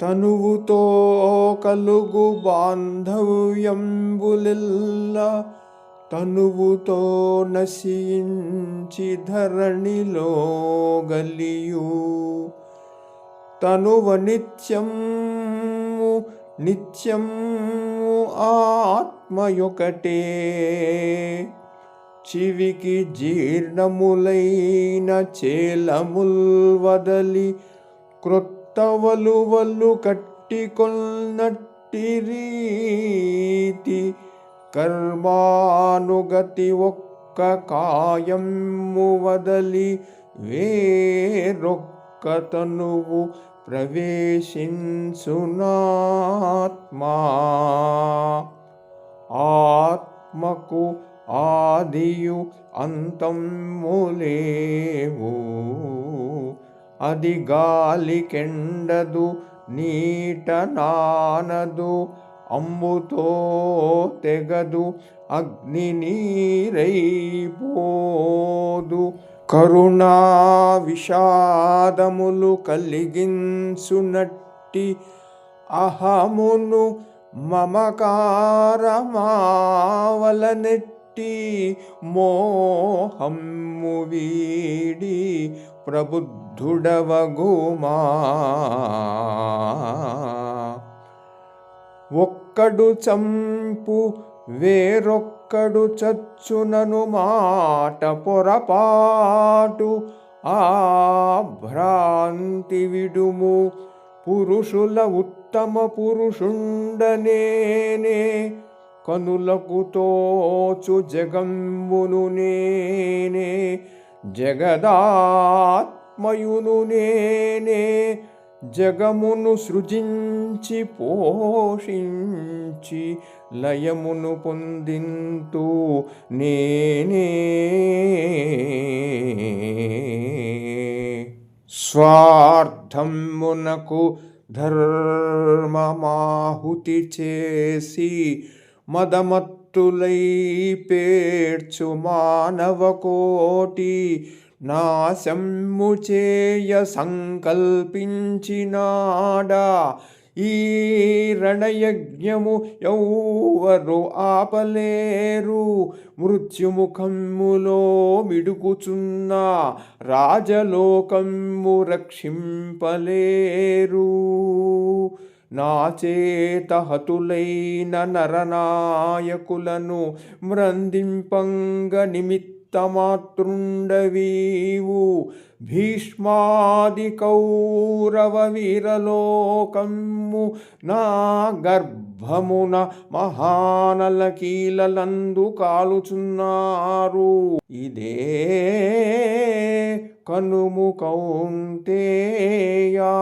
తనువుతో కలుగు బాంధవ్యంబులిల్ల తనువుతో నశించి ధరణిలో గలియు. తనువ నిత్యం నిత్యం ఆత్మయొకటే. చివికి జీర్ణములైన చేలముల్ వదలి కృత్ తవలువలు కట్టికొల్నట్టి రీతి కర్మానుగతి ఒక్క కాయము వదలి వేరొక్క తనువు ప్రవేశించునాత్మా. ఆత్మకు ఆదియు అంతములేవు అది గాలికెండదు నీట నానదు అమ్ముతో తెగదు అగ్ని నీరైపోదు కరుణా విషాదములు కలిగించునట్టి అహమును మమకారమావలనెట్టి మోహమ్ము వీడి ప్రబుద్ధుడవగుమా ఒక్కడు చంపు వేరొక్కడు చచ్చునను మాట పొరపాటు. ఆ భ్రాంతి విడుము పురుషుల ఉత్తమ పురుషుండనేనే కనులకు తోచు జగమ్మును నేనే. జగదాత్మయును నేనే జగమును సృజించి పోషించి లయమును పొందింతు నేనే. స్వార్థమునకు ధర్మమాహుతి చేసి భక్తులై పేర్చు మానవ కోటి నాశమ్ము చేయ సంకల్పించినాడా. ఈ రణయజ్ఞము ఎవ్వరు ఆపలేరు. మృత్యుముఖమ్ములో మిడుకుచున్న రాజలోకమ్ము రక్షింపలేరు. నాచేత హతులైన నరనాయకులను మ్రందింపంగ నిమిత్తమాతృండవీవు భీష్మాది కౌరవ వీరలోకమ్ము నా గర్భమున మహానల కీలలందు కాలుచున్నారు. ఇదే కనుము కౌంటేయా